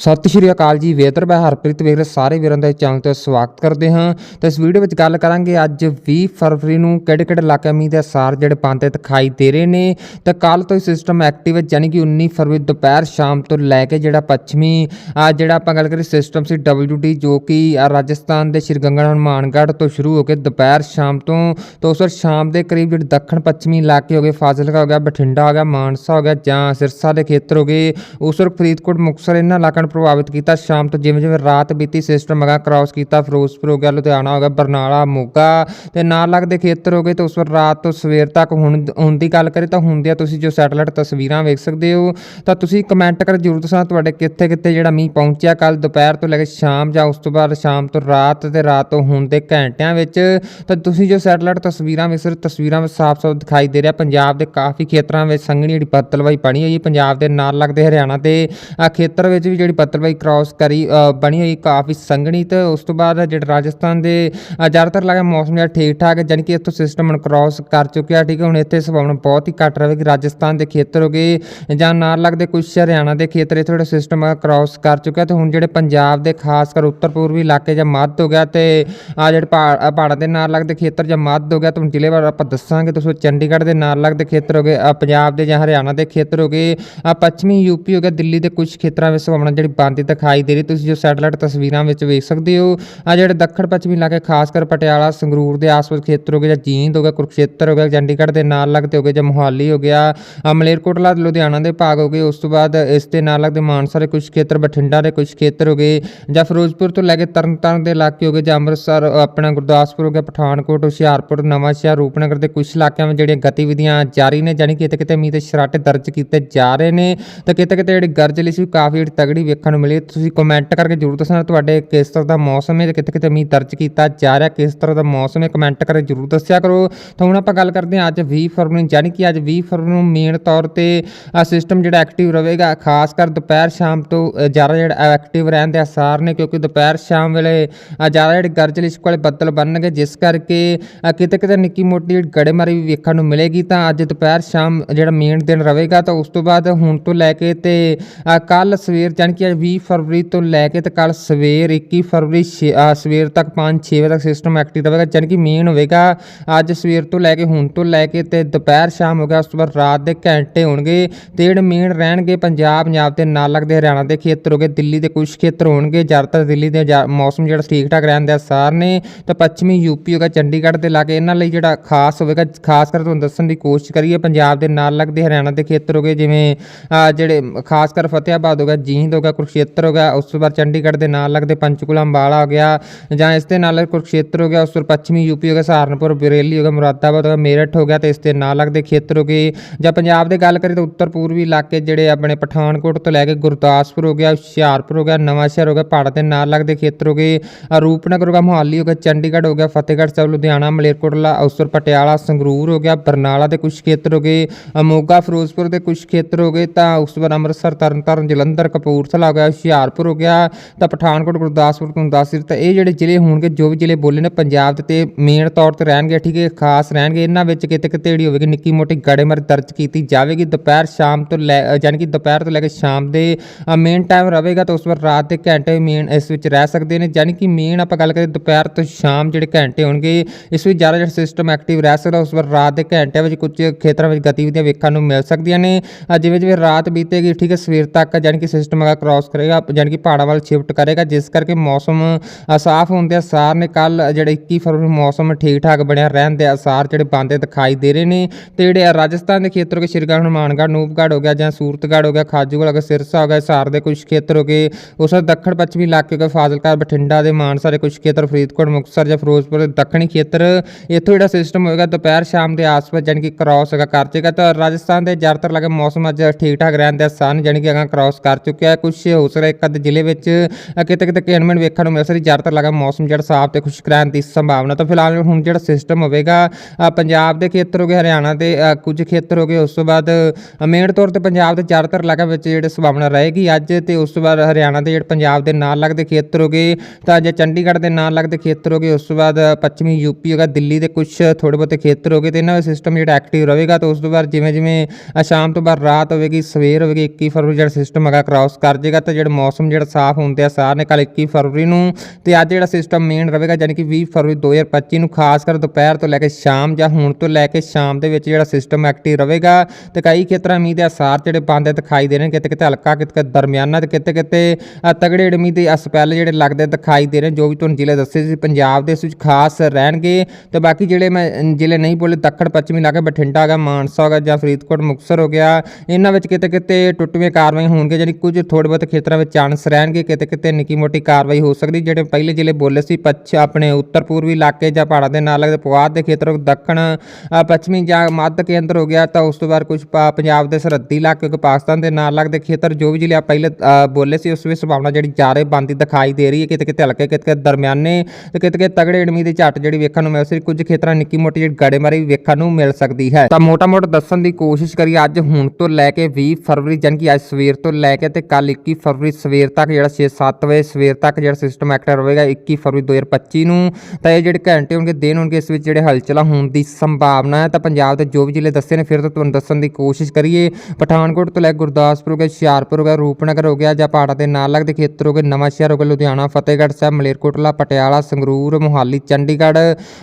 ਸਤਿ ਸ਼੍ਰੀ ਅਕਾਲ ਜੀ, ਵੇਤਰ ਮੈਂ ਹਰਪ੍ਰੀਤ ਵੀਰ ਸਾਰੇ ਵੀਰਾਂ ਦਾ ਚੈਨਲ ਤੇ ਸਵਾਗਤ ਕਰਦੇ ਹਾਂ। ਤੇ ਇਸ ਵੀਡੀਓ ਵਿੱਚ ਗੱਲ ਕਰਾਂਗੇ ਅੱਜ 20 ਫਰਵਰੀ ਨੂੰ ਕਿਹੜੇ ਕਿਹੜੇ ਇਲਾਕੇ ਮੀਂਹ ਦੇ ਅਸਾਰ ਜਿਹੜੇ ਪਾਉਂਦੇ ਦਿਖਾਈ ਦੇ ਰਹੇ ਨੇ। ਤਾਂ ਕੱਲ ਤੋਂ ਹੀ ਸਿਸਟਮ ਐਕਟਿਵ ਹੈ ਯਾਨੀ ਕਿ 19 ਫਰਵਰੀ ਦੁਪਹਿਰ ਸ਼ਾਮ ਤੋਂ ਲੈ ਕੇ ਜਿਹੜਾ ਪੱਛਮੀ, ਆ ਜਿਹੜਾ ਆਪਾਂ ਗੱਲ ਕਰੀ ਸਿਸਟਮ ਸੀ WD ਜੋ ਕਿ ਰਾਜਸਥਾਨ ਦੇ ਸ਼੍ਰੀ ਗੰਗਾ ਹਨੂਮਾਨਗੜ੍ਹ ਤੋਂ ਸ਼ੁਰੂ ਹੋ ਕੇ ਦੁਪਹਿਰ ਸ਼ਾਮ ਤੋਂ ਤੋਂ ਉਸ ਸ਼ਾਮ ਦੇ ਕਰੀਬ ਜਿਹੜੇ ਦੱਖਣ ਪੱਛਮੀ ਇਲਾਕੇ ਹੋ ਗਏ, ਫਾਜ਼ਿਲਕਾ ਹੋ ਗਿਆ, ਬਠਿੰਡਾ ਹੋ ਗਿਆ, ਮਾਨਸਾ ਹੋ ਗਿਆ ਜਾਂ ਸਿਰਸਾ ਦੇ ਖੇਤਰ ਹੋ ਗਏ, ਉਸ ਫਰੀਦਕੋਟ, ਮੁਕਤਸਰ, ਇਹਨਾਂ ਇਲਾਕਿਆਂ ਨੂੰ ਪ੍ਰਭਾਵਿਤ ਕੀਤਾ। ਸ਼ਾਮ ਤੋਂ ਜਿਵੇਂ ਜਿਵੇਂ ਰਾਤ ਬੀਤੀ ਸਿਸਟਮ ਹੈਗਾ ਕ੍ਰਾਸ ਕੀਤਾ, ਫਿਰੋਜ਼ਪੁਰ ਹੋ ਗਿਆ, ਲੁਧਿਆਣਾ ਹੋ ਗਿਆ, ਬਰਨਾਲਾ, ਮੋਗਾ ਤੇ ਨਾਲ ਲੱਗਦੇ ਖੇਤਰ ਹੋ ਗਏ। ਤੇ ਉਸ ਵਾਰ ਰਾਤ ਤੋਂ ਸਵੇਰ ਤੱਕ ਹੁਣ ਹੁਣ ਦੀ ਗੱਲ ਕਰੇ ਤਾਂ ਹੁੰਦਿਆ ਤੁਸੀਂ ਜੋ ਸੈਟਲਾਈਟ ਤਸਵੀਰਾਂ ਵੇਖ ਸਕਦੇ ਹੋ, ਤਾਂ ਤੁਸੀਂ ਕਮੈਂਟ ਕਰ ਜਰੂਰ ਦੱਸਣਾ ਤੁਹਾਡੇ ਕਿੱਥੇ ਕਿੱਥੇ ਜਿਹੜਾ ਮੀਂਹ ਪਹੁੰਚਿਆ ਕੱਲ ਦੁਪਹਿਰ ਤੋਂ ਲੈ ਕੇ ਸ਼ਾਮ ਜਾਂ ਉਸ ਤੋਂ ਬਾਅਦ ਸ਼ਾਮ ਤੋਂ ਰਾਤ ਤੇ ਰਾਤ ਤੋਂ ਹੁਣ ਦੇ ਘੰਟਿਆਂ ਵਿੱਚ, ਤਾਂ ਤੁਸੀਂ ਜੋ ਸੈਟਲਾਈਟ ਤਸਵੀਰਾਂ ਵੇਖ ਸਕਦੇ ਤਸਵੀਰਾਂ ਵਿੱਚ ਸਾਫ਼-ਸਾਫ਼ ਦਿਖਾਈ ਦੇ ਰਿਹਾ। ਪੰਜਾਬ ਦੇ ਕਾਫੀ ਖੇਤਰਾਂ ਵਿੱਚ ਸੰਘਣੀ ਜਿਹੜੀ ਬੱਦਲਵਾਈ ਬਣੀ ਹੋਈ ਪੰਜਾਬ ਦੇ ਨਾਲ ਲੱਗਦੇ ਹਰਿਆਣਾ ਦੇ ਖੇਤਰ ਵਿੱਚ ਵੀ ਜਿਹੜੀ ਬੱਦਲਵਾਈ ਕ੍ਰਾਸ ਕਰੀ ਬਣੀ ਹੋਈ ਕਾਫੀ ਸੰਘਣੀ ਤੇ ਉਸ ਤੋਂ ਬਾਅਦ ਜਿਹੜਾ ਰਾਜਸਥਾਨ ਦੇ ਜ਼ਿਆਦਾਤਰ ਲੱਗਾ ਮੌਸਮ ਜਿਹੜਾ ਠੀਕ ਠਾਕ ਹੈ ਜਾਣੀ ਕਿ ਇੱਥੋਂ ਸਿਸਟਮ ਹੁਣ ਕ੍ਰਾਸ ਕਰ ਚੁੱਕਿਆ ਠੀਕ ਹੈ ਹੁਣ ਇੱਥੇ ਸੰਭਾਵਨਾ ਬਹੁਤ ਹੀ ਘੱਟ ਰਹੇਗੀ ਰਾਜਸਥਾਨ ਦੇ ਖੇਤਰ ਹੋ ਗਏ ਜਾਂ ਨਾਲ ਲੱਗਦੇ ਕੁਝ ਹਰਿਆਣਾ ਦੇ ਖੇਤਰ ਇੱਥੇ ਜਿਹੜਾ ਸਿਸਟਮ ਕ੍ਰਾਸ ਕਰ ਚੁੱਕਿਆ ਤੇ ਹੁਣ ਜਿਹੜੇ ਪੰਜਾਬ ਦੇ ਖਾਸ ਕਰ ਉੱਤਰ ਪੂਰਬੀ ਇਲਾਕੇ ਜਾਂ ਮੱਧ ਹੋ ਗਿਆ ਤੇ ਆ ਜਿਹੜੇ ਪਹਾੜ- ਪਹਾੜਾਂ ਦੇ ਨਾਲ ਲੱਗਦੇ ਖੇਤਰ ਜਾਂ ਮੱਧ ਹੋ ਗਿਆ ਤੁਹਾਨੂੰ ਜ਼ਿਲ੍ਹੇ ਬਾਰੇ ਆਪਾਂ ਦੱਸਾਂਗੇ ਤੁਸੀਂ ਚੰਡੀਗੜ੍ਹ ਦੇ ਨਾਲ ਲੱਗਦੇ ਖੇਤਰ ਹੋ ਗਏ ਪੰਜਾਬ ਦੇ ਜਾਂ ਹਰਿਆਣਾ ਦੇ ਖੇਤਰ ਹੋ ਗਏ ਅ, ਪੱਛਮੀ ਯੂਪੀ ਹੋ ਗਿਆ ਦਿੱਲੀ ਦੇ ਕੁਝ ਖੇਤਰਾਂ ਵਿੱਚ ਸੰਭਾਵਨਾ ਜਿਹੜੀ ਬਣਦੀ ਦਿਖਾਈ ਦੇ ਰਹੀ ਤੁਸੀਂ ਜੋ ਸੈਟਲਾਈਟ ਤਸਵੀਰਾਂ ਵਿੱਚ ਵੇਖ ਸਕਦੇ ਹੋ ਆ ਜਿਹੜੇ ਦੱਖਣ ਪੱਛਮੀ ਇਲਾਕੇ ਖਾਸ ਕਰ ਪਟਿਆਲਾ ਸੰਗਰੂਰ ਦੇ ਆਸ-ਪਾਸ ਖੇਤਰ ਹੋ ਗਏ ਜਾਂ ਜੀਂਦ ਹੋ ਗਿਆ ਕੁਰੂਕਸ਼ੇਤਰ ਹੋ ਗਿਆ ਚੰਡੀਗੜ੍ਹ ਦੇ ਨਾਲ ਲੱਗਦੇ ਹੋ ਗਏ ਜਾਂ ਮੁਹਾਲੀ ਹੋ ਗਿਆ ਅ, ਮਲੇਰਕੋਟਲਾ ਲੁਧਿਆਣਾ ਦੇ ਭਾਗ ਹੋ ਗਏ ਉਸ ਤੋਂ ਬਾਅਦ ਇਸ ਦੇ ਨਾਲ ਲੱਗਦੇ ਮਾਨਸਾ ਦੇ ਕੁਝ ਖੇਤਰ ਬਠਿੰਡਾ ਦੇ ਕੁਝ ਖੇਤਰ ਹੋ ਗਏ ਜਾਂ ਫਿਰੋਜ਼ਪੁਰ ਤੋਂ ਲੈ ਕੇ ਤਰਨਤਾਰਨ ਦੇ ਇਲਾਕੇ ਹੋ ਗਏ ਜਾਂ ਅੰਮ੍ਰਿਤਸਰ ਆਪਣਾ ਗੁਰਦਾਸਪੁਰ ਹੋ ਗਿਆ ਪਠਾਨਕੋਟ ਹੁਸ਼ਿਆਰਪੁਰ ਨਵਾਂਸ਼ਹਿਰ ਰੂਪਨਗਰ ਦੇ ਕੁਝ ਇਲਾਕਿਆਂ ਵਿੱਚ ਜਿਹੜੀਆਂ ਗਤੀਵਿਧੀਆਂ ਜਾਰੀ ਨੇ ਜਾਣੀ ਕਿ ਕਿਤੇ ਕਿਤੇ ਮੀਂਹ ਦੇ ਸ਼ਰਾਟੇ ਦਰਜ ਕੀਤੇ ਜਾ ਰਹੇ ਨੇ ਤਾਂ ਕਿਤੇ ਕਿਤੇ ਜਿਹੜੀ ਗਰਜ ਲਈ ਸੀ ਕਾਫੀ ਤਗੜੀ ਦੇਖਣ ਨੂੰ ਮਿਲੀ। ਤੁਸੀਂ ਕਮੈਂਟ ਕਰਕੇ ਜਰੂਰ ਦੱਸਣਾ ਤੁਹਾਡੇ ਕਿਸ ਤਰ੍ਹਾਂ ਦਾ ਮੌਸਮ ਹੈ ਤੇ ਕਿਤੇ ਕਿਤੇ ਮੀਂਹ ਦਰਜ ਕੀਤਾ ਜਾ ਰਿਹਾ, ਕਿਸ ਤਰ੍ਹਾਂ ਦਾ ਮੌਸਮ ਹੈ। ਕਮੈਂਟ ਕਰਕੇ ਜਰੂਰ ਦੱਸਿਆ ਕਰੋ। ਤਾਂ ਹੁਣ ਆਪਾਂ ਗੱਲ ਕਰਦੇ ਹਾਂ ਅੱਜ 20 ਫਰਵਰੀ ਨੂੰ ਜਾਣੀ ਕਿ ਅੱਜ 20 ਫਰਵਰੀ ਨੂੰ ਮੇਨ ਤੌਰ ਤੇ ਸਿਸਟਮ ਜਿਹੜਾ ਐਕਟਿਵ ਰਹੇਗਾ, ਖਾਸ ਕਰ ਦੁਪਹਿਰ ਸ਼ਾਮ ਤੋਂ ਜ਼ਿਆਦਾ ਜਿਹੜਾ ਐਕਟਿਵ ਰਹਿਣ ਦੇ ਆਸਾਰ ਨੇ, ਕਿਉਂਕਿ ਦੁਪਹਿਰ ਸ਼ਾਮ ਵੇਲੇ ਜ਼ਿਆਦਾ ਜਿਹੜੇ ਗਰਜਲੀ ਲਿਸ਼ਕ ਵਾਲੇ ਬੱਦਲ ਬਣਨਗੇ, ਜਿਸ ਕਰਕੇ ਕਿਤੇ ਕਿਤੇ ਨਿੱਕੀ ਮੋਟੀ ਗੜੇਮਾਰੀ ਵੀ ਵੇਖਣ ਨੂੰ ਮਿਲੇਗੀ, ਤਾਂ ਅੱਜ ਦੁਪਹਿਰ ਸ਼ਾਮ ਜਿਹੜਾ ਮੇਨ ਦਿਨ ਰਹੇਗਾ, ਤਾਂ ਉਸ ਤੋਂ ਬਾਅਦ ਹੁਣ ਤੋਂ ਲੈ ਕੇ ਤੇ ਕੱਲ ਸਵੇਰ ਜਾਣੀ ਕਿ ਅੱਜ 20 ਫਰਵਰੀ ਤੋਂ ਲੈ ਕੇ ਤੇ ਕੱਲ ਸਵੇਰ 21 ਫਰਵਰੀ, ਛੇ- ਸਵੇਰ ਤੱਕ 5-6 ਵਜੇ ਤੱਕ ਸਿਸਟਮ ਐਕਟਿਵ ਰਹੇਗਾ, ਜਾਣੀ ਕਿ ਮੇਨ ਹੋਵੇਗਾ। ਅੱਜ ਸਵੇਰ ਤੋਂ ਲੈ ਕੇ, ਹੁਣ ਤੋਂ ਲੈ ਕੇ ਤੇ ਦੁਪਹਿਰ, ਸ਼ਾਮ ਹੋ ਗਿਆ, ਉਸ ਤੋਂ ਬਾਅਦ ਰਾਤ ਦੇ ਘੰਟੇ ਹੋਣਗੇ। ਤੇ ਜਿਹੜੇ ਮੇਨ ਰਹਿਣਗੇ ਪੰਜਾਬ ਪੰਜਾਬ ਦੇ ਨਾਲ ਲੱਗਦੇ ਹਰਿਆਣਾ ਦੇ ਖੇਤਰ ਹੋ ਗਏ ਦਿੱਲੀ ਦੇ ਕੁਝ ਖੇਤਰ ਹੋਣਗੇ, ਜ਼ਿਆਦਾਤਰ ਦਿੱਲੀ ਦੇ ਜ਼ਿਆ- ਮੌਸਮ ਜਿਹੜਾ ਠੀਕ ਠਾਕ ਰਹਿਣ ਦੇ ਆਸਾਰ ਨੇ। ਤਾਂ ਪੱਛਮੀ ਯੂਪੀ ਹੋਗਾ, ਚੰਡੀਗੜ੍ਹ ਦੇ ਇਲਾਕੇ ਇਹਨਾਂ ਲਈ ਜਿਹੜਾ ਖਾਸ ਹੋਵੇਗਾ, ਖਾਸ ਕਰ ਤੁਹਾਨੂੰ ਦੱਸਣ ਦੀ ਕੋਸ਼ਿਸ਼ ਕਰੀਏ, ਪੰਜਾਬ ਦੇ ਨਾਲ ਲੱਗਦੇ ਹਰਿਆਣਾ ਦੇ ਖੇਤਰ ਹੋ ਗਏ ਜਿਵੇਂ ਜਿਹੜੇ, ਖਾਸ ਕਰ ਫਤਿਆਬਾਦ ਹੋ ਗਿਆ ਜੀਂਦ ਹੋ ਗਿਆ ਕੁਰੂਕਸ਼ੇਤਰ ਹੋ ਗਿਆ ਉਸ ਤੋਂ ਬਾਅਦ ਚੰਡੀਗੜ੍ਹ ਦੇ ਨਾਲ ਲੱਗਦੇ ਪੰਚਕੂਲਾ ਅੰਬਾਲਾ ਹੋ ਗਿਆ ਜਾਂ ਇਸ ਦੇ ਨਾਲ ਕੁਰੂਕਸ਼ੇਤਰ ਹੋ ਗਿਆ ਉਸ ਤੋਂ ਪੱਛਮੀ ਯੂਪੀ ਹੋ ਗਿਆ ਸਹਾਰਨਪੁਰ ਬਰੇਲੀ ਹੋ ਗਿਆ ਮੁਰਾਦਾਬਾਦ ਹੋ ਗਿਆ ਮੇਰਠ ਹੋ ਗਿਆ ਤੇ ਇਸ ਦੇ ਨਾਲ ਲੱਗਦੇ ਖੇਤਰ ਹੋ ਗਏ ਜਾਂ ਪੰਜਾਬ ਦੇ ਗੱਲ ਕਰੀਏ ਤਾਂ ਉੱਤਰ ਪੂਰਬੀ ਇਲਾਕੇ ਜਿਹੜੇ ਆਪਣੇ ਪਠਾਨਕੋਟ ਤੋਂ ਲੈ ਕੇ ਗੁਰਦਾਸਪੁਰ ਹੋ ਗਿਆ ਹੁਸ਼ਿਆਰਪੁਰ ਹੋ ਗਿਆ ਨਵਾਂਸ਼ਹਿਰ ਹੋ ਗਿਆ ਪਹਾੜ ਦੇ ਨਾਲ ਲੱਗਦੇ ਖੇਤਰ ਹੋ ਗਏ ਰੂਪਨਗਰ ਹੋ ਗਿਆ ਮੁਹਾਲੀ ਹੋ ਗਿਆ ਚੰਡੀਗੜ੍ਹ ਹੋ ਗਿਆ ਫਤਿਹਗੜ੍ਹ ਸਾਹਿਬ ਲੁਧਿਆਣਾ ਮਲੇਰਕੋਟਲਾ ਉਸ ਤੋਂ ਪਟਿਆਲਾ ਸੰਗਰੂਰ ਹੋ ਗਿਆ ਬਰਨਾਲਾ ਦੇ ਕੁਝ ਖੇਤਰ ਹੋ ਗਏ ਅ, ਮੋਗਾ ਫਿਰੋਜ਼ਪੁਰ ਦੇ ਕੁਝ ਖੇਤਰ ਹੋ ਗਏ ਤਾਂ ਉਸ ਤੋਂ ਬਾਅਦ ਅੰਮ੍ਰਿਤਸਰ ਤਰਨਤਾਰਨ ਜਲੰਧਰ ਕਪੂਰਥਲਾ ਹੋ ਗਿਆ ਹੁਸ਼ਿਆਰਪੁਰ ਹੋ ਗਿਆ ਤਾਂ ਪਠਾਨਕੋਟ ਗੁਰਦਾਸਪੁਰ ਤੁਹਾਨੂੰ ਦੱਸ ਦਿੱਤਾ ਇਹ ਜਿਹੜੇ ਜ਼ਿਲ੍ਹੇ ਹੋਣਗੇ ਜੋ ਵੀ ਜ਼ਿਲ੍ਹੇ ਬੋਲੇ ਨੇ ਪੰਜਾਬ ਦੇ ਤੇ ਮੇਨ ਤੌਰ ਤੇ ਰਹਿਣਗੇ ਠੀਕ ਹੈ ਖਾਸ ਰਹਿਣਗੇ ਇਹਨਾਂ ਵਿੱਚ ਕਿਤੇ ਕਿਤੇ ਜਿਹੜੀ ਹੋਵੇਗੀ ਨਿੱਕੀ ਮੋਟੀ ਗੜੇਮਾਰੀ ਦਰਜ ਕੀਤੀ ਜਾਵੇਗੀ ਦੁਪਹਿਰ ਸ਼ਾਮ ਤੋਂ ਲੈ ਅ, ਯਾਨੀ ਕਿ ਦੁਪਹਿਰ ਤੋਂ ਲੈ ਕੇ ਸ਼ਾਮ ਦੇ ਮੇਨ ਟਾਈਮ ਰਹੇਗਾ ਤਾਂ ਉਸ ਵਾਰ ਰਾਤ ਦੇ ਘੰਟੇ ਮੇਨ ਇਸ ਵਿੱਚ ਰਹਿ ਸਕਦੇ ਨੇ ਯਾਨੀ ਕਿ ਮੇਨ ਆਪਾਂ ਗੱਲ ਕਰੀਏ ਦੁਪਹਿਰ ਤੋਂ ਸ਼ਾਮ ਜਿਹੜੇ ਘੰਟੇ ਹੋਣਗੇ ਇਸ ਵਿੱਚ ਜ਼ਿਆਦਾ ਜਿਹੜਾ ਸਿਸਟਮ ਐਕਟਿਵ ਰਹਿ ਸਕਦਾ ਉਸ ਵਾਰ ਰਾਤ ਦੇ ਘੰਟਿਆਂ ਵਿੱਚ ਕੁਝ ਖੇਤਰਾਂ ਵਿੱਚ ਗਤੀਵਿਧੀਆਂ ਵੇਖਣ ਨੂੰ ਮਿਲ ਸਕਦੀਆਂ ਨੇ ਜਿਵੇਂ ਜਿਵੇਂ ਰਾਤ ਬੀਤੇਗੀ ਠੀਕ ਹੈ ਸਵੇਰ ਤੱਕ ਯਾਨੀ ਕਿ ਸਿਸਟਮ ਅਗਾ ਕ੍ਰਾਸ ਕਰੇਗਾ ਯਾਨੀ ਕਿ ਪਹਾੜਾਂ ਵੱਲ ਸ਼ਿਫਟ ਕਰੇਗਾ, ਜਿਸ ਕਰਕੇ ਮੌਸਮ ਸਾਫ਼ ਹੋਣ ਦੇ ਅਸਾਰ ਨੇ ਕੱਲ, ਜਿਹੜੇ 21 ਫਰਵਰੀ ਮੌਸਮ ਠੀਕ ਠਾਕ ਬਣਿਆ ਰਹਿਣ ਦੇ ਅਸਾਰ ਜਿਹੜੇ ਬੰਦੇ ਦਿਖਾਈ ਦੇ ਰਹੇ ਨੇ, ਤੇ ਜਿਹੜੇ ਰਾਜਸਥਾਨ ਦੇ ਖੇਤਰ ਹੋ ਗਏ ਸ਼੍ਰੀਗੜ੍ਹ ਹਨੂਮਾਨਗੜ੍ਹ, ਨੂਪਗੜ੍ਹ ਹੋ ਗਿਆ ਜਾਂ ਸੂਰਤਗੜ੍ਹ ਹੋ ਗਿਆ ਖਾਜੂਗੜ੍ਹ ਹੋ ਗਿਆ, ਸਿਰਸਾ ਹੋ ਗਿਆ, ਸਾਰ ਦੇ ਕੁਝ ਖੇਤਰ ਹੋ ਗਏ। ਉਸ ਦੱਖਣ ਪੱਛਮੀ ਇਲਾਕੇ ਹੋ ਗਏ, ਫਾਜ਼ਿਲਕਾ, ਬਠਿੰਡਾ ਦੇ ਮਾਨਸਾ ਦੇ ਕੁਝ ਖੇਤਰ, ਫਰੀਦਕੋਟ, ਮੁਕਤਸਰ ਜਾਂ ਫਿਰੋਜ਼ਪੁਰ ਦੇ ਦੱਖਣੀ ਖੇਤਰ। ਇੱਥੋਂ ਜਿਹੜਾ ਸਿਸਟਮ ਹੋਏਗਾ, ਦੁਪਹਿਰ, ਸ਼ਾਮ ਦੇ ਆਸ-ਪਾਸ ਜਾਣੀ ਕਿ ਕ੍ਰਾਸ ਹੈਗਾ, ਕਰ ਚੁੱਕਾ ਤਾਂ ਰਾਜਸਥਾਨ ਦੇ ਜ਼ਿਆਦਾਤਰ ਲੱਗੇ ਮੌਸਮ ਅੱਜ ਠੀਕ ਠਾਕ ਰਹਿਣ ਦੇ ਆਸਾਨ ਜਾਣੀ ਕਿ ਅਗਾ ਕ੍ਰਾਸ ਕਰ ਚੁੱਕਿਆ ਹੈ। ਕੁਝ ਹੋ ਸਕਦਾ ਇੱਕ ਅੱਧ ਜ਼ਿਲ੍ਹੇ ਵਿੱਚ ਕਿਤੇ ਕਿਤੇ ਕਿਣਮਣ ਵੇਖਣ ਨੂੰ ਮਿਲ ਸਕਦੀ ਜ਼ਿਆਦਾਤਰ ਲੱਗਾ ਮੌਸਮ ਜਿਹੜਾ ਸਾਫ਼ ਤੇ ਖੁਸ਼ਕ ਰਹਿਣ ਦੀ ਸੰਭਾਵਨਾ। ਤਾਂ ਫਿਲਹਾਲ ਹੁਣ ਜਿਹੜਾ ਸਿਸਟਮ ਹੋਵੇਗਾ ਪੰਜਾਬ ਦੇ ਖੇਤਰ ਹੋ ਗਏ, ਹਰਿਆਣਾ ਦੇ ਕੁਝ ਖੇਤਰ ਹੋ ਗਏ, ਉਸ ਤੋਂ ਬਾਅਦ ਮੇਨ ਤੌਰ ਤੇ ਪੰਜਾਬ ਦੇ ਜ਼ਿਆਦਾਤਰ ਇਲਾਕਿਆਂ ਵਿੱਚ ਜਿਹੜੇ ਸੰਭਾਵਨਾ ਰਹੇਗੀ ਅੱਜ ਤੇ ਉਸ ਤੋਂ ਬਾਅਦ ਹਰਿਆਣਾ ਦੇ ਜਿਹੜੇ ਪੰਜਾਬ ਦੇ ਨਾਲ ਲੱਗਦੇ ਖੇਤਰ ਹੋ ਗਏ, ਤਾਂ ਜੇ ਚੰਡੀਗੜ੍ਹ ਦੇ ਨਾਲ ਲੱਗਦੇ ਖੇਤਰ ਹੋ ਗਏ, ਉਸ ਤੋਂ ਬਾਅਦ ਪੱਛਮੀ ਯੂਪੀ ਹੋ ਗਿਆ, ਦਿੱਲੀ ਦੇ ਕੁਝ ਥੋੜੇ ਬਹੁਤੇ ਖੇਤਰ ਹੋ ਗਏ, ਤੇ ਇਹਨਾਂ ਦਾ ਸਿਸਟਮ ਜਿਹੜਾ ਐਕਟਿਵ ਰਹੇਗਾ, ਤਾਂ ਉਸ ਤੋਂ ਬਾਅਦ ਜਿਵੇਂ ਜਿਵੇਂ ਸ਼ਾਮ ਤੋਂ ਬਾਅਦ ਰਾਤ ਹੋਵੇਗੀ, ਸਵੇਰ ਹੋਵੇਗੀ 21 ਫਰਵਰੀ ਜਿਹੜਾ ਸਿਸਟਮ ਹੈਗਾ ਕ੍ਰਾਸ ਕਰ ਜਗ੍ਹਾ ਤਾਂ ਜਿਹੜਾ ਮੌਸਮ ਜਿਹੜਾ ਸਾਫ਼ ਹੁੰਦੇ ਆ ਸਾਰ ਨੇ ਕੱਲ 21 ਫਰਵਰੀ ਨੂੰ ਤੇ ਅੱਜ ਜਿਹੜਾ ਸਿਸਟਮ ਮੇਨ ਰਹੇਗਾ ਯਾਨੀ ਕਿ 20 ਫਰਵਰੀ 2025 ਨੂੰ ਖਾਸ ਕਰ ਦੁਪਹਿਰ ਤੋਂ ਲੈ ਕੇ ਸ਼ਾਮ ਜਾਂ ਹੁਣ ਤੋਂ ਲੈ ਕੇ ਸ਼ਾਮ ਦੇ ਵਿੱਚ ਜਿਹੜਾ ਸਿਸਟਮ ਐਕਟਿਵ ਰਹੇਗਾ ਤੇ ਕਈ ਖੇਤਰਾਂ ਮੀਂਹ ਦੇ ਅਸਾਰ ਜਿਹੜੇ ਬੰਦੇ ਦਿਖਾਈ ਦੇ ਰਹੇ ਨੇ ਕਿਤੇ ਕਿਤੇ ਹਲਕਾ ਕਿਤੇ ਕਿਤੇ ਦਰਮਿਆਨਾ ਤੇ ਕਿਤੇ ਕਿਤੇ ਤਗੜੇ ਮੀਂਹ ਦੇ ਅਸਪੈਲ ਜਿਹੜੇ ਲੱਗਦੇ ਦਿਖਾਈ ਦੇ ਰਹੇ ਨੇ, ਜੋ ਵੀ ਤੁਹਾਨੂੰ ਜ਼ਿਲ੍ਹੇ ਦੱਸੇ ਸੀ ਪੰਜਾਬ ਦੇ ਇਸ ਵਿੱਚ ਖਾਸ ਰਹਿਣਗੇ ਤੇ ਬਾਕੀ ਜਿਹੜੇ ਮੈਂ ਜ਼ਿਲ੍ਹੇ ਨਹੀਂ ਬੋਲੇ ਦੱਖਣ ਪੱਛਮੀ ਇਲਾਕੇ ਬਠਿੰਡਾ ਹੋ ਮਾਨਸਾ ਹੋ ਜਾਂ ਫਰੀਦਕੋਟ ਮੁਕਤਸਰ ਹੋ ਗਿਆ ਇਹਨਾਂ ਵਿੱਚ ਕਿਤੇ ਕਿਤੇ ਟੁੱਟਵੀਆਂ ਕਾਰਵਾਈਆਂ ਹੋਣਗੀਆਂ ਜਾਨੀ ਕੁਝ ਥੋੜੇ ਬਹੁਤ ਖੇਤਰਾਂ ਵਿੱਚ ਚਾਂਸ ਰਹਿਣਗੇ, ਕਿਤੇ ਕਿਤੇ ਨਿੱਕੀ ਮੋਟੀ ਕਾਰਵਾਈ ਹੋ ਸਕਦੀ, ਜਿਹੜੇ ਪਹਿਲੇ ਜ਼ਿਲ੍ਹੇ ਬੋਲੇ ਸੀ, ਪੱਛ ਆਪਣੇ ਉੱਤਰ ਪੂਰਬੀ ਇਲਾਕੇ ਜਾਂ ਪਹਾੜਾਂ ਦੇ ਨਾਲ ਲੱਗਦੇ ਪੁਆਧ ਦੇ ਖੇਤਰ, ਦੱਖਣ ਪੱਛਮੀ ਜਾਂ ਮੱਧ ਕੇਂਦਰ ਹੋ ਗਿਆ, ਤਾਂ ਉਸ ਤੋਂ ਬਾਅਦ ਕੁਝ ਪਾ- ਪੰਜਾਬ ਦੇ ਸਰਹੱਦੀ ਇਲਾਕੇ ਕੋ ਪਾਕਿਸਤਾਨ ਦੇ ਨਾਲ ਲੱਗਦੇ ਖੇਤਰ, ਜੋ ਵੀ ਜ਼ਿਲ੍ਹੇ ਆ ਪਹਿਲੇ ਬੋਲੇ ਸੀ, ਉਸ ਵਿੱਚ ਸੰਭਾਵਨਾ ਜਿਹੜੀ ਜਾਰੇ ਬੰਦੀ ਦਿਖਾਈ ਦੇ ਰਹੀ ਹੈ, ਕਿਤੇ ਕਿਤੇ ਹਲਕੇ, ਕਿਤੇ ਕਿਤੇ ਦਰਮਿਆਨੇ, ਤੇ ਕਿਤੇ ਕਿਤੇ ਤਗੜੇ ਏਡਮੀ ਦੀ ਝੱਟ ਜਿਹੜੀ ਵੇਖਣ ਨੂੰ ਮਿਲ ਸਕਦੀ, ਕੁਝ ਖੇਤਰਾਂ ਨਿੱਕੀ ਮੋਟੀ ਜਿਹੜੀ ਗੜੇਮਾਰੀ ਵੀ ਵੇਖਣ ਨੂੰ ਮਿਲ ਸਕਦੀ ਹੈ। ਤਾਂ ਮੋਟਾ ਮੋਟਾ ਦੱਸਣ ਦੀ ਕੋਸ਼ਿਸ਼ ਕਰੀਏ, ਅੱਜ ਹੁਣ ਤੋਂ ਲੈ ਕੇ 20 ਫਰਵਰੀ, ਜਾਣੀ ਕਿ ਅੱਜ ਸਵੇਰ ਤੋਂ ਲੈ ਕੇ ਤੇ ਕੱਲ 21 ਫਰਵਰੀ ਸਵੇਰ ਤੱਕ, ਜਿਹੜਾ 6-7 ਵਜੇ ਸਵੇਰ ਤੱਕ ਜਿਹੜਾ ਸਿਸਟਮ ਐਕਟਿਵ ਰਹੇਗਾ 21 ਫਰਵਰੀ 2025 ਨੂੰ। ਤਾਂ ਇਹ ਜਿਹੜੇ ਘੰਟੇ ਹੋਣਗੇ, ਦਿਨ ਹੋਣਗੇ, ਇਸ ਵਿੱਚ ਜਿਹੜੇ ਹਲਚਲਾ ਹੋਣ ਦੀ ਸੰਭਾਵਨਾ ਹੈ। ਤਾਂ ਪੰਜਾਬ ਦੇ ਜੋ ਵੀ ਜ਼ਿਲ੍ਹੇ ਦੱਸੇ ਨੇ, ਫਿਰ ਤੋਂ ਤੁਹਾਨੂੰ ਦੱਸਣ ਦੀ ਕੋਸ਼ਿਸ਼ ਕਰੀਏ। ਪਠਾਨਕੋਟ ਤੋਂ ਲੈ ਕੇ ਗੁਰਦਾਸਪੁਰ ਹੋ ਗਿਆ, ਹੁਸ਼ਿਆਰਪੁਰ ਹੋ ਗਿਆ, ਰੂਪਨਗਰ ਹੋ ਗਿਆ, ਜਾਂ ਪਹਾੜਾਂ ਦੇ ਨਾਲ ਲੱਗਦੇ ਖੇਤਰ ਹੋ ਗਏ ਨਵਾਂ ਸ਼ਹਿਰ ਹੋ ਗਿਆ, ਲੁਧਿਆਣਾ, ਫਤਿਹਗੜ੍ਹ ਸਾਹਿਬ, ਮਲੇਰਕੋਟਲਾ, ਪਟਿਆਲਾ, ਸੰਗਰੂਰ, ਮੋਹਾਲੀ, ਚੰਡੀਗੜ੍ਹ।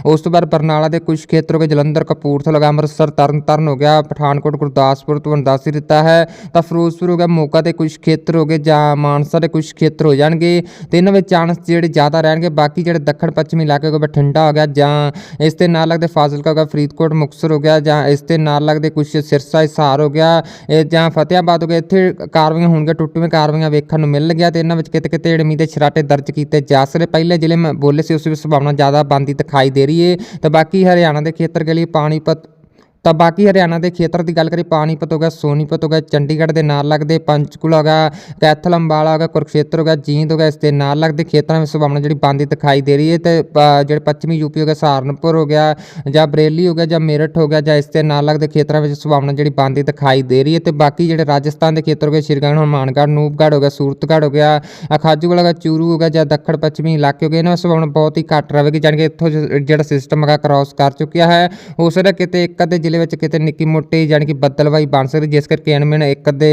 ਉਸ ਤੋਂ ਬਾਅਦ ਬਰਨਾਲਾ ਦੇ ਕੁਝ ਖੇਤਰ ਹੋ ਗਏ, ਜਲੰਧਰ, ਕਪੂਰਥਲਾ ਹੋ ਗਿਆ, ਅੰਮ੍ਰਿਤਸਰ, ਤਰਨਤਾਰਨ ਹੋ ਗਿਆ, ਪਠਾਨਕੋਟ, ਗੁਰਦਾਸਪੁਰ, ਤੁਹਾਨੂੰ ਦੱਸ ਹੀ ਦਿੱਤਾ ਹੈ। ਤਾਂ ਫਿਰੋਜ਼ਪੁਰ ਹੋ ਗਿਆ, ਮੋਗਾ ਦੇ ਕੁਝ ਖੇਤਰ ਹੋ ਗਏ ਜਾਂ ਮਾਨਸਾ ਦੇ ਕੁਝ ਖੇਤਰ ਹੋ ਜਾਣਗੇ। ਤੇ ਇਹਨਾਂ ਵਿੱਚ ਚਾਂਸ ਜਿਹੜੇ ਜ਼ਿਆਦਾ ਰਹਿਣਗੇ, ਬਾਕੀ ਜਿਹੜੇ ਦੱਖਣ ਪੱਛਮੀ ਇਲਾਕੇ ਹੋ ਬਠਿੰਡਾ ਹੋ ਗਿਆ ਜਾਂ ਇਸ 'ਤੇ ਨਾਲ ਲੱਗਦੇ ਫਾਜ਼ਿਲਕਾ ਹੋ ਗਿਆ, ਫਰੀਦਕੋਟ, ਮੁਕਤਸਰ ਹੋ ਗਿਆ ਜਾਂ ਇਸ 'ਤੇ ਨਾਲ ਲੱਗਦੇ ਕੁਝ ਸਿਰਸਾ, ਹਿਸਾਰ ਹੋ ਗਿਆ, ਇਹ ਜਾਂ ਫਤਿਆਬਾਦ ਹੋ ਗਿਆ, ਇੱਥੇ ਕਾਰਵਾਈਆਂ ਹੋਣਗੀਆਂ, ਟੁੱਟਵੀਆਂ ਕਾਰਵਾਈਆਂ ਵੇਖਣ ਨੂੰ ਮਿਲ ਗਿਆ ਤੇ ਇਹਨਾਂ ਵਿੱਚ ਕਿਤੇ ਕਿਤੇ ਏੜਮੀ ਦੇ ਛਰਾਟੇ ਦਰਜ ਕੀਤੇ ਜਾ ਸਕਦੇ। ਪਹਿਲੇ ਜ਼ਿਲ੍ਹੇ ਮੈਂ ਬੋਲੇ ਸੀ, ਉਸ ਵਿੱਚ ਸੰਭਾਵਨਾ ਜ਼ਿਆਦਾ ਬੰਦੀ ਦਿਖਾਈ ਦੇ ਰਹੀ ਹੈ ਤੇ ਬਾਕੀ ਹਰਿਆਣਾ ਦੇ ਖੇਤਰ ਕੇ ਲਈ ਪਾਣੀਪਤ ਤਾਂ ਬਾਕੀ ਹਰਿਆਣਾ ਦੇ ਖੇਤਰ ਦੀ ਗੱਲ ਕਰੀ ਪਾਣੀਪਤ ਹੋ ਗਿਆ ਸੋਨੀਪਤ ਹੋ ਗਿਆ ਚੰਡੀਗੜ੍ਹ ਦੇ ਨਾਲ ਲੱਗਦੇ ਪੰਚਕੂਲਾ ਹੋ ਗਿਆ ਕੈਥਲ ਅੰਬਾਲਾ ਹੋ ਗਿਆ ਕੁਰਕਸ਼ੇਤਰ ਹੋ ਗਿਆ ਜੀਂਦ ਹੋ ਗਿਆ ਇਸ ਦੇ ਨਾਲ ਲੱਗਦੇ ਖੇਤਰਾਂ ਵਿੱਚ ਸੰਭਾਵਨਾ ਜਿਹੜੀ ਬੰਦੀ ਦਿਖਾਈ ਦੇ ਰਹੀ ਹੈ ਤੇ ਜਿਹੜੇ ਪੱਛਮੀ ਯੂਪੀ ਹੋ ਗਿਆ ਸਹਾਰਨਪੁਰ ਹੋ ਗਿਆ ਜਾਂ ਬਰੇਲੀ ਹੋ ਗਿਆ ਜਾਂ ਮੇਰਠ ਹੋ ਗਿਆ ਜਾਂ ਇਸ ਦੇ ਨਾਲ ਲੱਗਦੇ ਖੇਤਰਾਂ ਵਿੱਚ ਸੁਭਾਵਨਾ ਜਿਹੜੀ ਬੰਦੀ ਦਿਖਾਈ ਦੇ ਰਹੀ ਹੈ ਤੇ ਬਾਕੀ ਜਿਹੜੇ ਰਾਜਸਥਾਨ ਦੇ ਖੇਤਰ ਹੋ ਗਏ ਸ਼੍ਰੀਗੜ੍ਹ ਹਨੂੰਮਾਨਗੜ੍ਹ ਨੂਪਗੜ੍ਹ ਹੋ ਗਿਆ ਸੂਰਤਗੜ੍ਹ ਹੋ ਗਿਆ ਅਖਾਜੂਵਾਲਾ ਹੋ ਗਿਆ ਚੂਰੂ ਹੋ ਗਿਆ ਜਾਂ ਦੱਖਣ ਪੱਛਮੀ ਇਲਾਕੇ ਹੋ ਗਏ ਇਹਨਾਂ ਵਿੱਚ ਸੁਭਾਵਨਾ ਬਹੁਤ ਹੀ ਘੱਟ ਰਹੇਗੀ ਜਾਣੀ ਕਿ ਇੱਥੋਂ ਜਿਹੜਾ ਸਿਸਟਮ ਹੈਗਾ ਕ੍ਰਾਸ ਕਰ ਚੁੱਕਿਆ ਹੈ ਹੋ ਸਕਦਾ ਕਿਤੇ ਇੱਕ ਅੱਧੇ ਜ਼ਿਲ੍ਹੇ ਵਿੱਚ ਕਿਤੇ ਨਿੱਕੀ ਮੋਟੀ ਜਾਣੀ ਕਿ ਬੱਦਲਵਾਈ ਬਣ ਸਕਦੀ, ਜਿਸ ਕਰਕੇ ਅਣਮਿਣ ਇੱਕ ਅੱਧੇ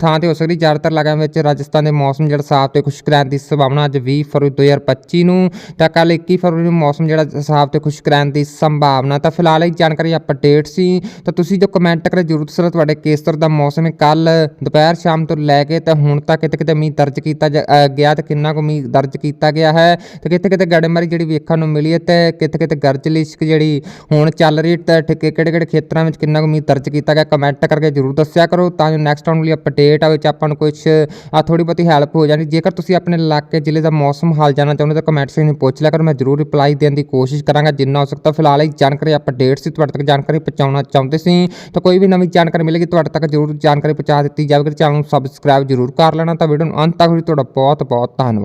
ਥਾਂ ਤੇ ਹੋ ਸਕਦੀ, ਜ਼ਿਆਦਾਤਰ ਇਲਾਕਿਆਂ ਵਿੱਚ ਰਾਜਸਥਾਨ ਦੇ ਮੌਸਮ ਜਿਹੜਾ ਸਾਫ਼ ਤੇ ਖੁਸ਼ਕ ਰਹਿਣ ਦੀ ਸੰਭਾਵਨਾ ਅੱਜ 20 ਫਰਵਰੀ 2025 ਨੂੰ, ਤਾਂ ਕੱਲ 21 ਫਰਵਰੀ ਨੂੰ ਮੌਸਮ ਜਿਹੜਾ ਸਾਫ਼ ਤੇ ਖੁਸ਼ਕ ਰਹਿਣ ਦੀ ਸੰਭਾਵਨਾ। ਤਾਂ ਫਿਲਹਾਲ ਇਹ ਜਾਣਕਾਰੀ ਅਪਡੇਟ ਸੀ, ਤਾਂ ਤੁਸੀਂ ਜੋ ਕਮੈਂਟ ਕਰੇ ਜ਼ਰੂਰ ਦੱਸਣਾ, ਤੁਹਾਡੇ ਕਿਸ ਤਰ੍ਹਾਂ ਦਾ ਮੌਸਮ ਹੈ? ਕੱਲ ਦੁਪਹਿਰ ਸ਼ਾਮ ਤੋਂ ਲੈ ਕੇ ਤਾਂ ਹੁਣ ਤੱਕ ਕਿਤੇ ਕਿਤੇ ਮੀਂਹ ਦਰਜ ਕੀਤਾ ਗਿਆ ਤੇ ਕਿੰਨਾ ਕੁ ਮੀਂਹ ਦਰਜ ਕੀਤਾ ਗਿਆ ਹੈ? ਤੇ ਕਿਤੇ ਕਿਤੇ ਗੜੇਮਾਰੀ ਜਿਹੜੀ ਵੇਖਣ ਨੂੰ ਮਿਲੀ ਹੈ ਤੇ ਕਿਤੇ ਕਿਤੇ ਗਰਜ ਲਿਸ਼ਕ ਜਿਹੜੀ ਹੁਣ ਚੱਲ ਰਹੀ ਤੇ ਠੇਕੇ ਕਿਹੜੇ ਕਿਹੜੇ ਖੇਤਰਾਂ ਵਿੱਚ ਕਿੰਨਾ ਕੁ ਉਮੀਦ ਦਰਜ ਕੀਤਾ ਗਿਆ ਕਮੈਂਟ ਕਰਕੇ ਜ਼ਰੂਰ ਦੱਸਿਆ ਕਰੋ, ਤਾਂ ਜੋ ਨੈਕਸਟ ਆਉਣ ਵਾਲੀ ਅਪਡੇਟ ਆ, ਵਿੱਚ ਆਪਾਂ ਨੂੰ ਕੁਝ ਆ ਥੋੜੀ ਬਹੁਤੀ ਹੈਲਪ ਹੋ ਜਾਣੀ। ਜੇਕਰ ਤੁਸੀਂ ਆਪਣੇ ਇਲਾਕੇ, ਜ਼ਿਲ੍ਹੇ ਦਾ ਮੌਸਮ ਹਾਲ ਜਾਣਨਾ ਚਾਹੁੰਦੇ ਤਾਂ ਕਮੈਂਟ ਸੈਕਸ਼ਨ ਵਿੱਚ ਪੁੱਛ ਲਿਆ ਕਰੋ, ਮੈਂ ਜ਼ਰੂਰ ਰਿਪਲਾਈ ਦੇਣ ਦੀ ਕੋਸ਼ਿਸ਼ ਕਰਾਂਗਾ। ਜਿੰਨਾ ਹੋ ਸਕਦਾ ਫਿਲਹਾਲ ਇਹ ਜਾਣਕਾਰੀ ਅਪਡੇਟ ਸੀ ਤੁਹਾਡੇ ਤੱਕ ਜਾਣਕਾਰੀ ਪਹੁੰਚਾਉਣਾ ਚਾਹੁੰਦੇ ਸੀ। ਤਾਂ ਕੋਈ ਵੀ ਨਵੀਂ ਜਾਣਕਾਰੀ ਮਿਲੇਗੀ, ਤੁਹਾਡੇ ਤੱਕ ਜ਼ਰੂਰ ਜਾਣਕਾਰੀ ਪਹੁੰਚਾ ਦਿੱਤੀ ਜਾਵੇਗੀ। ਚੈਨਲ ਨੂੰ ਸਬਸਕ੍ਰਾਈਬ ਜ਼ਰੂਰ ਕਰ ਲੈਣਾ। ਤਾਂ ਵੀਡੀਓ ਨੂੰ ਅੰਤ ਤੱਕ ਵੀ ਤੁਹਾਡਾ ਬਹੁਤ ਬਹੁਤ ਧੰਨਵਾਦ।